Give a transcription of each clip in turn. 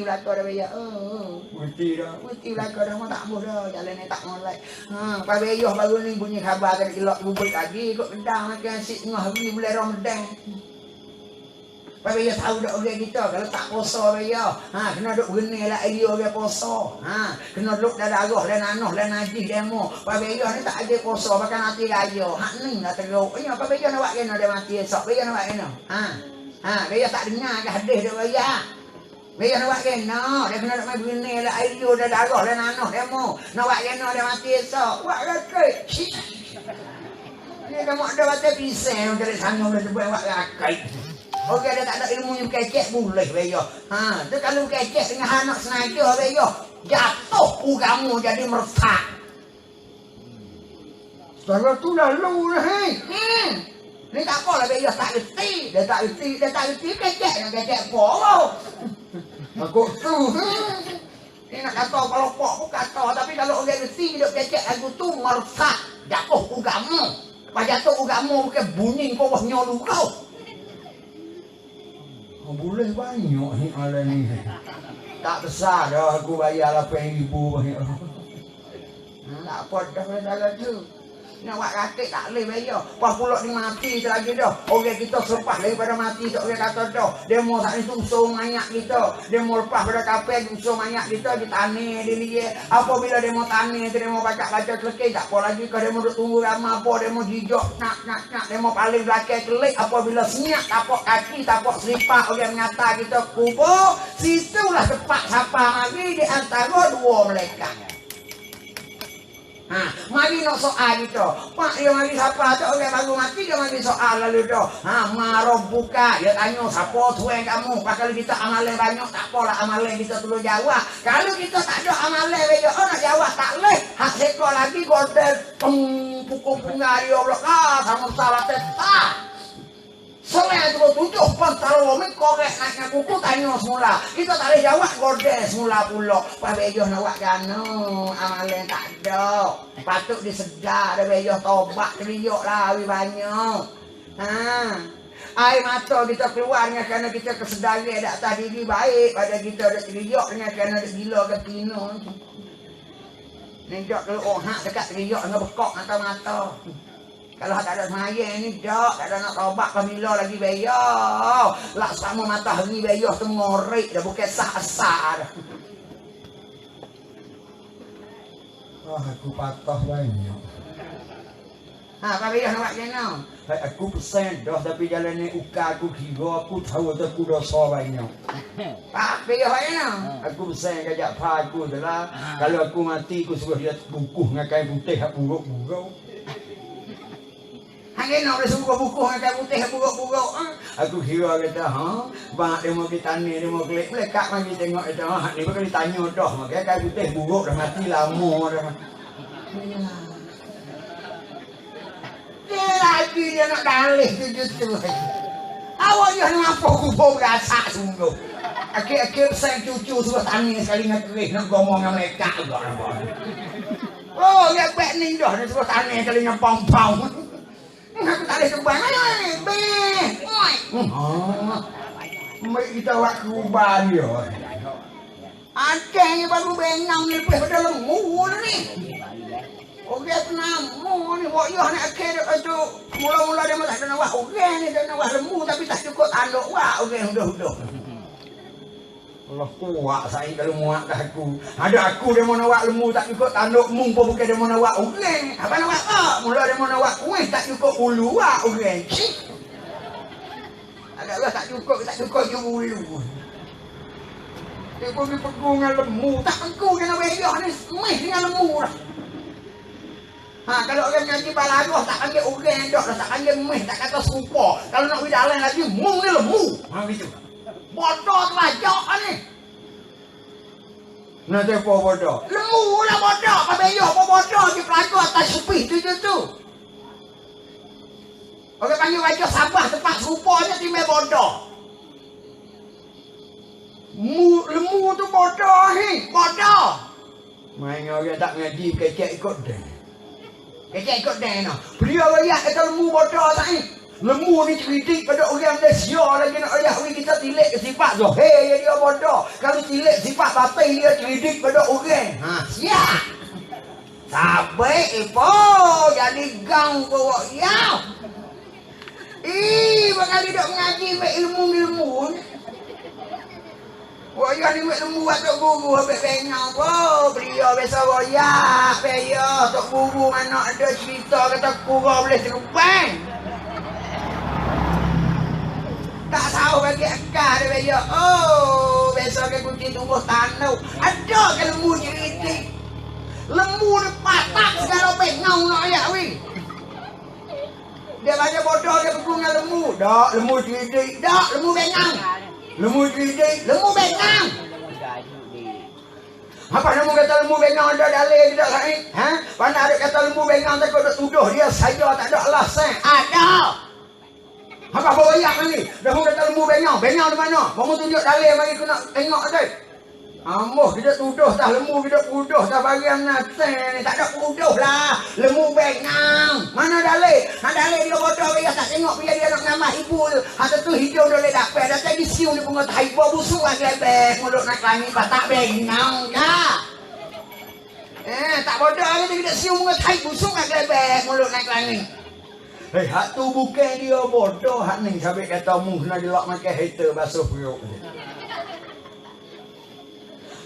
Belakang dah bayar. Oh. Mesti dah. Mesti belakang dah. Mau tak boleh dah. Jalan ni tak molek. Ha, Pak Beyoh baru ni bunyi khabar kena kelak bubuk lagi. Ikut pedang makan asyik tengah hari bulan Ramadan. Pak Beyoh tahu dak orang kita kalau tak puasa Beyoh. Ha, kena duk benih lah dia orang puasa. Ha, kena duk dah darah dan anuh dan najis demo. Pak Beyoh ni tak ada puasa pakai mati raya. Hak ni lah teruk. Ya, Pak Beyoh nak buat kena dia mati esok. Beyoh nak buat kena. Ha. Ha, Beyoh tak dengar ke hadis dia Beyoh. Beyoh nak buat kena. Dia kena nak main benih lah dia dah darah dan anuh demo. Nak buat kena dia mati esok. Buat rakai. Ni kamu ada baca pisang dari sana boleh buat buat rakai. Okey dia tak ada ilmu yang kecek boleh beyo. Ha, tu kalau kecek dengan anak senaja beyo. Jatuh ugamu jadi meresak. Kalau tu dah lu dah hei. Hmm. Ni tak apa lah beyo tak reti. Dia tak reti, dia tak reti kecek dengan kecek poro. Aku tu. Ni nak kata kalau pok pun kata tapi kalau orang reti dia kecek lagu tu meresak. Jatuh ugamu. Pas jatuh ugamu bukan bunyi kau wah nyolu kau. Oh, boleh banyak ni ala ni. Tak besar dah aku bayar 8,000 banyak. Ha, tak apa dah saudara tu. Buat rakyat tak boleh bayar. Pas pulak ni mati lagi dah. Orang kita selepas daripada mati tu orang kata dah. Demo tak ni tu usul mayat kita. Demo lepas pada kapal usul mayat kita di tanah di dia. Apabila demo tanah tu demo baca baca kelekeh tak apa lagi. Kalau demo duk tunggu ramah apa demo jijok nak nak nak demo paling belakang kelik. Apabila senyap tapak kaki tapak selipak orang mengata kita kubur. Situlah tempat siapa lagi di antara dua mereka. Ha, mari nak soal kita. Pak dia mari siapa tu orang baru mati dia mari soal lalu dah. Ha, marah buka dia tanya siapa tuan kamu. Pak kalau kita amalan banyak tak apalah amalan kita perlu jawab. Kalau kita tak ada amalan dia oh nak jawab tak leh. Hak seko lagi godel peng pukul bunga dia blok ah sama salah tetap. Selain itu tujuh pantal lomi korek naiknya kuku tanya semula. Kita tak boleh jawab gode semula pula. Pak Bejoh nak buat gano. Amalan tak ada. Patut disedar. Ada Bejoh tobat. Teriuk lah lebih banyak. Ha. Air mata kita keluarnya kerana kita kesedaran tak atas diri baik pada kita ada teriuk dengan kerana ada gila ke. Ni jok kalau oh hak dekat teriuk dengan bekok mata-mata. Kalau tak ada semayang ni, dak, tak ada nak taubat pemila lagi bayar. Lak sama matahari bayar tu ngorek dah, bukan sah-sah dah. Ah, aku patah banyak. Ha, Pak Bayar nak buat kena. Hai, aku pesan dah tapi jalan ni uka aku kira aku tahu tu aku dosa banyak. Pak Bayar buat kena. Aku pesan kajak pa aku tu lah. Kalau aku mati aku suruh dia bukuh dengan kain putih hak buruk-buruk. Kena boleh suruh buku dengan kain putih buruk-buruk. Ha? Aku kira kata, ha, bang dia mau kita ni, dia mau klik, melekat mari tengok itu, ha, ni bukan ditanya dah, makanya kain putih buruk dah mati lama dah. Dia lagi dia nak dalih tu tu. Awak dia nak apa kubur berasak sungguh. Akhir-akhir pesan cucu suruh tani sekali dengan keris nak ngomong dengan mereka juga. Oh, dia baik ni dah dia suruh tani sekali dengan pom-pom. Aku tak boleh sebang. Ayo, be. Oi. Ha, Mek kita buat kubah dia. Aceh ni baru bengang ni lebih pada lemu ni. Orang penamu ni buat yah nak akhir tu. Mula-mula dia ada nak buat orang ni dia nak buat lemu tapi tak cukup tanduk buat orang udah-udah. Allah kuat saya kalau muak dah aku. Ada aku dia mau nak buat lemu tak cukup tanduk mung pun bukan dia mau nak buat orang. Apa nak buat? Ah, mula dia mau nak buat kuih tak cukup ulu buat orang. Cik. Agak tak cukup tak cukup je ulu. Dia pun pergi pegung dengan lemu. Tak pegung dengan beyah ni. Semih dengan lemu dah. Ha, kalau orang ngaji balagoh tak panggil orang dah, tak panggil meh, tak kata serupa. Kalau nak pergi jalan lagi, mung ni lemu. Ha, gitu. Bodoh terlajak ni. Nak apa bodoh? Lemu lah bodoh. Beyah apa bodoh je pelaku atas sepih tu je tu. Orang panggil wajah sabah tempat serupanya timai bodoh. Mu, lemu tu bodoh ni. Bodoh. Main orang tak ngaji kecek ikut dia. Kecek ikut dia no. Beliau rakyat kata lemu bodoh tak ni. Lemu ni kritik pada orang Malaysia lagi nak ayah kita tilik ke sifat zahir ya dia bodoh. Kalau tilik sifat batin dia kritik pada orang. Ha, siap. Sampai ipo jadi gang bawa ya. Ih, bakal duduk ngaji me ilmu-ilmu. Wah, ya ni ilmu tok guru habis bengau po. Beliau biasa royak, peyo tok guru mana ada cerita kata kurang boleh terbang. Tak tahu bagi akal dia peyo. Oh, biasa ke kunci tumbuh tanah. Ada ke lembu cerita. Lembu ni patah segala pengau nak ayak weh. Dia baca bodoh dia pergi dengan lembu. Dak lemu kritik. Tak, lembu bengang. Lemu kritik. Lembu bengang. Apa nama kata lembu bengang ada dalil tidak lain? Ha? Mana ada kata lembu bengang takut nak tuduh dia saya tak ada alasan. Ada. Apa bawa ayak ni? Dah kata lembu bengang. Bengang di mana? Kamu tunjuk dalil mari aku nak tengok tu. Amoh kita tuduh tak lembu kita tuduh tak bagi yang nate ni tak ada tuduh lah. Lembu bengang mana dalil ha dalil dia bodoh dia tak tengok. Biar dia nak nama ibu. Hata tu hidung dia lek dapat. Dah tadi siung dia pungut hai bau busuk lagi lebih mulut nak langit tak bengang ka eh tak bodoh kita kita siung pungut hai busuk lagi lebih mulut naik langit Hei, hak tu bukan dia bodoh hak ni sampai kata mu kena dilok makan hater basuh dia.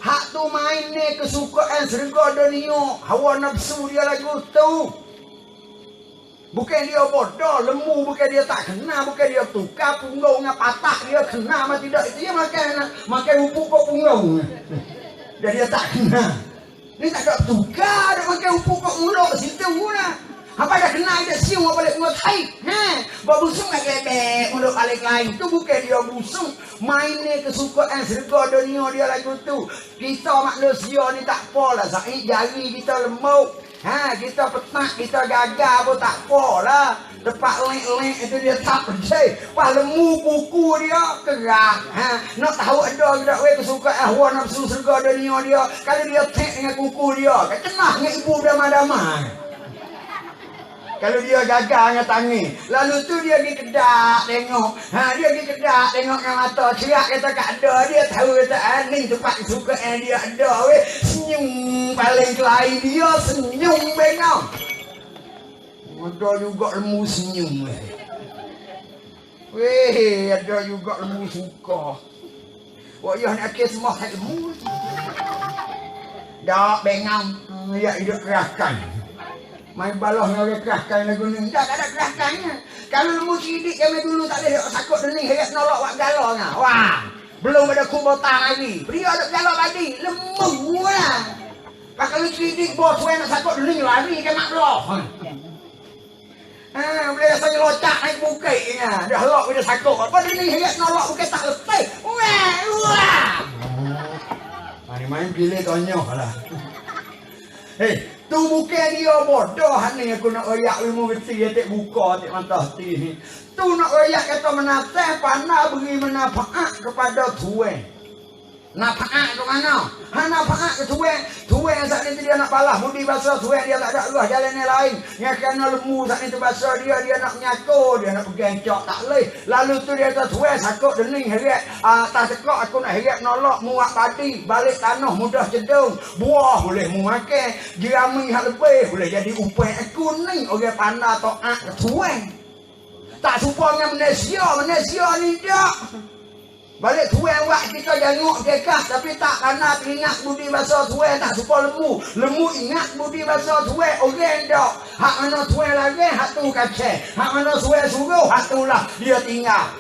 Hak tu main ni kesukaan serga dunia. Hawa nafsu dia lagu tu. Bukan dia bodoh, lembu bukan dia tak kena, bukan dia tukar punggung dengan patah dia kena mah tidak. Itu dia makan makan upuk kok punggung. Dan dia tak kena. Ni tak ada tukar, dia makan upuk kok mulut situ lah. Apa dah kena dia siung apa balik mulut hai. Ha, buat busung nak lebek mulut balik lain. Tu bukan dia busung. Main ni kesukaan serga dunia dia lagu tu. Kita manusia ni tak apalah. Sa'i jari kita lemuk. Ha, kita petak, kita gagal pun tak apalah. Tempat lek-lek itu dia tak percaya. Pas lemu kuku dia kerak. Ha, nak tahu ada ke tak weh kesukaan hawa nafsu serga dunia dia. Kalau dia tek dengan kuku dia, kena dengan ibu damai-damai. Kalau dia gagal dengan tangan. Lalu tu dia pergi kedak tengok. Ha, dia pergi kedak tengok dengan mata. Cerak kata tak ada. Dia tahu kata ah, ni tempat kesukaan dia ada. Weh. Senyum paling kelain dia. Senyum bengau. Ada juga lemu senyum. Weh. Weh, ada juga lemu suka. Wah, ya nak kes semua lemu. Dak bengau. Hmm, Ya, hidup kerahkan. Main balah dengan orang kerahkan lagu ni. Tak, tak ada kerahkannya. Kalau lembu sidik kami dulu tak boleh takut dening heret nolak wak galau nya. Wah, belum ada kubotang lagi. Pria ada galau tadi. Lembu lah. Pak kalau sidik bos wen nak takut dening lari ke mak loh. Ha, boleh rasanya locak naik bukit nya. Dah lok dia takut. Apa dening heret nolak bukit tak lepas. Wah, wah. Mari main pilih tonyoh lah. Hei, tu bukan dia bodoh ni aku nak royak ilmu beti dia tak buka tak mata hati ni. Tu nak royak kata menatah pandai beri manfaat kepada tuan. Nafaat ke mana? Ha nafaat ke tuan. Tuan saat ni dia nak balas budi bahasa tuan dia tak ada arah jalan yang lain. Yang kena lembu saat ni tu bahasa dia dia nak menyako, dia nak pegang cok tak boleh. Lalu tu dia kata tuan sakut dening heret. Ah tak tekok aku nak heret nolak muak padi, balik tanah mudah cedung. Buah boleh mu makan, jerami hak lebih boleh jadi upah aku ni orang pandai taat ke tuan. Tak dengan Malaysia, Malaysia ni tak. Balik tuan buat kita janguk dekah tapi tak kerana teringat budi bahasa tuan tak serupa lembu. Lembu ingat budi bahasa tuan orang tak. Hak mana tuan lagi, hak tu kacau. Hak mana tuan suruh, hak tu lah dia tinggal.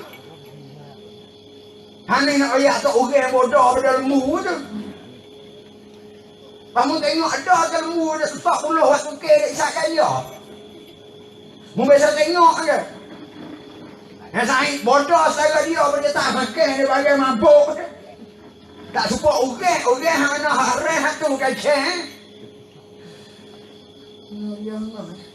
Hani nak ayat tu orang bodoh pada lembu tu. Kamu tengok ada ke lembu ada 40 waktu ke dek sak kaya. Mu biasa tengok ke? Yang saya bodoh saya dia pada tak makan dia bagi mabuk. Tak suka orang, orang hang nak hak reh hak tu kacau. Ya Allah.